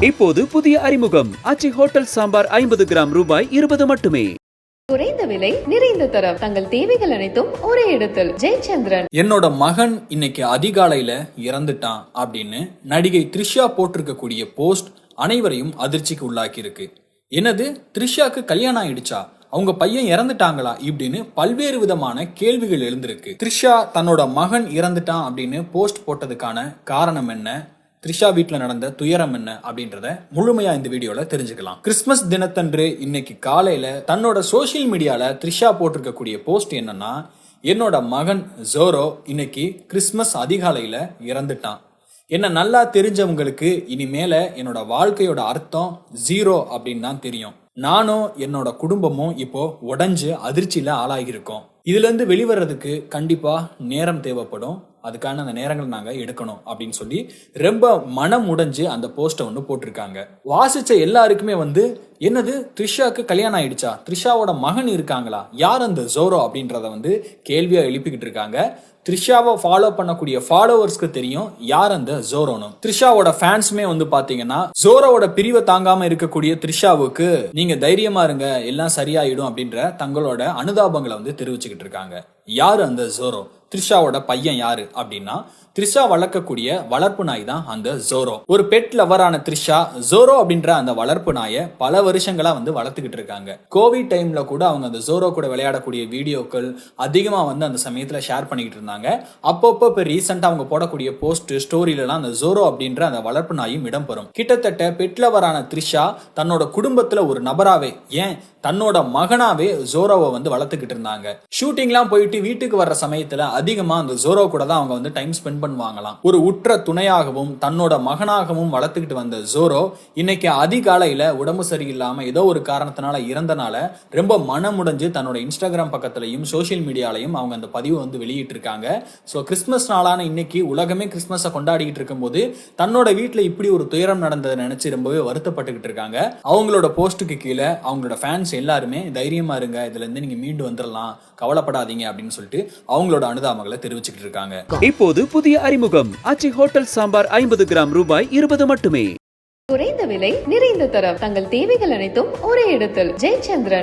இப்போது புதிய அறிமுகம். அச்சி ஹோட்டல் சாம்பார் ஐம்பது கிராம் ரூபாய் இருபது மட்டுமே. குறைந்த விலை நிறைந்த தரம். தங்கள் தேவைகள் அனைத்தும் ஒரே இடத்தில். ஜெயச்சந்திரன். என்னோட மகன் இன்னைக்கு அதிகாலையில இறந்துட்டான் அப்படின்னு நடிகை த்ரிஷா போட்டிருக்கக்கூடிய போஸ்ட் அனைவரையும் அதிர்ச்சிக்கு உள்ளாக்கி இருக்கு என்னது? த்ரிஷாக்கு கல்யாணம் ஆயிடுச்சா? அவங்க பையன் இறந்துட்டாங்களா? இப்படின்னு பல்வேறு விதமான கேள்விகள் எழுந்திருக்கு. த்ரிஷா தன்னோட மகன் இறந்துட்டான் அப்படின்னு போஸ்ட் போட்டதுக்கான காரணம் என்ன? த்ரிஷா வீட்டில் நடந்த துயரம் என்ன அப்படின்றத முழுமையா இந்த வீடியோல தெரிஞ்சுக்கலாம். கிறிஸ்மஸ் தினத்தன்று இன்னைக்கு காலையில தன்னோட சோஷியல் மீடியால த்ரிஷா போட்டிருக்கக்கூடிய போஸ்ட் என்னன்னா என்னோட மகன் ஜோரோ இன்னைக்கு கிறிஸ்மஸ் அதிகாலையில இறந்துட்டான். என்ன நல்லா தெரிஞ்சவங்களுக்கு இனிமேல என்னோட வாழ்க்கையோட அர்த்தம் ஜீரோ அப்படின்னு தான் தெரியும். நானும் என்னோட குடும்பமும் இப்போ உடஞ்சு அதிர்ச்சியில ஆளாகியிருக்கோம். இதுல இருந்து வெளிவரதுக்கு கண்டிப்பா நேரம் தேவைப்படும். அதுக்கான அந்த நேரங்கள் நாங்கள் எடுக்கணும் அப்படின்னு சொல்லி ரொம்ப மனம் உடைஞ்சு அந்த போஸ்ட்டை ஒன்று போட்டிருக்காங்க. வாசித்த எல்லாருக்குமே வந்து என்னது? த்ரிஷாவுக்கு கல்யாணம் ஆயிடுச்சா? த்ரிஷாவோட மகன் இருக்காங்களா? யார் அந்த ஜோரோ அப்படின்றத வந்து கேள்வியாக எழுப்பிக்கிட்டு இருக்காங்க. த்ரிஷாவை ஃபாலோ பண்ணக்கூடிய ஃபாலோவர்ஸ்க்கு தெரியும் யார் அந்த ஜோரோனும் த்ரிஷாவோட ஃபேன்ஸுமே வந்து பாத்தீங்கன்னா ஜோரோவோட பிரிவை தாங்காம இருக்கக்கூடிய த்ரிஷாவுக்கு நீங்க தைரியமா இருங்க எல்லாம் சரியாயிடும் அப்படின்ற தங்களோட அனுதாபங்களை வந்து தெரிவிச்சுக்கிட்டு இருக்காங்க. யார் அந்த ஜோரோ? த்ரிஷாவோட பையன் யாரு அப்படின்னா த்ரிஷா வளர்க்கக்கூடிய வளர்ப்பு நாய் தான் அந்த ஜோரோ. ஒரு பெட் லவரான த்ரிஷா ஜோரோ அப்படின்ற அந்த வளர்ப்பு நாயை பல வருஷங்களா வந்து வளர்த்துக்கிட்டு இருக்காங்க. கோவிட் டைம்ல கூட அவங்க அந்த ஜோரோ கூட விளையாடக்கூடிய வீடியோக்கள் அதிகமா வந்து அந்த சமயத்துல ஷேர் பண்ணிக்கிட்டு இருந்தாங்க. அப்பப்போ இப்போ ரீசெண்டா அவங்க போடக்கூடிய போஸ்ட் ஸ்டோரியிலலாம் அந்த ஜோரோ அப்படின்ற அந்த வளர்ப்பு நாயும் இடம்பெறும். கிட்டத்தட்ட பெட் லவரான த்ரிஷா தன்னோட குடும்பத்துல ஒரு நபராவே ஏன்? தன்னோட மகனாவே ஜோரோவை வந்து வளர்த்துக்கிட்டு இருந்தாங்க. ஷூட்டிங்லாம் போயிட்டு வீட்டுக்கு வர்ற சமயத்துல அதிகமாக அந்த ஜோரோ கூட தான் அவங்க வந்து டைம் ஸ்பெண்ட் பண்ணுவாங்களாம். ஒரு உற்ற துணையாகவும் தன்னோட மகனாகவும் வளர்த்துக்கிட்டு வந்த ஜோரோ இன்னைக்கு அதிகாலையில் உடம்பு சரியில்லாமல் ஏதோ ஒரு காரணத்தினால இறந்தனால ரொம்ப மனமுடைஞ்சு தன்னோட இன்ஸ்டாகிராம் பக்கத்துலையும் சோஷியல் மீடியாலையும் அவங்க அந்த பதிவு வந்து வெளியிட்டிருக்காங்க. ஸோ கிறிஸ்மஸ் நாளான இன்னைக்கு உலகமே கிறிஸ்மஸை கொண்டாடிக்கிட்டு இருக்கும்போது தன்னோட வீட்டில் இப்படி ஒரு துயரம் நடந்ததை நினச்சி ரொம்பவே வருத்தப்பட்டுக்கிட்டு இருக்காங்க. அவங்களோட போஸ்ட்டுக்கு கீழே அவங்களோட ஃபேன்ஸ் எல்லாருமே தைரியமாக இருங்க இதுலேருந்து நீங்கள் மீண்டு வந்துடலாம் கவலைப்படாதீங்க அப்படின்னு சொல்லிட்டு அவங்களோட அனுதாபங்களை தெரிவிச்சுக்கிட்டு இருக்காங்க. இப்போது புதிய அறிமுகம். அச்சி ஹோட்டல் சாம்பார் ஐம்பது கிராம் ரூபாய் இருபது மட்டுமே. குறைந்த விலை நிறைந்த தரம். தங்கள் தேவைகள் அனைத்தும் ஒரே இடத்தில். ஜெயச்சந்திரன்.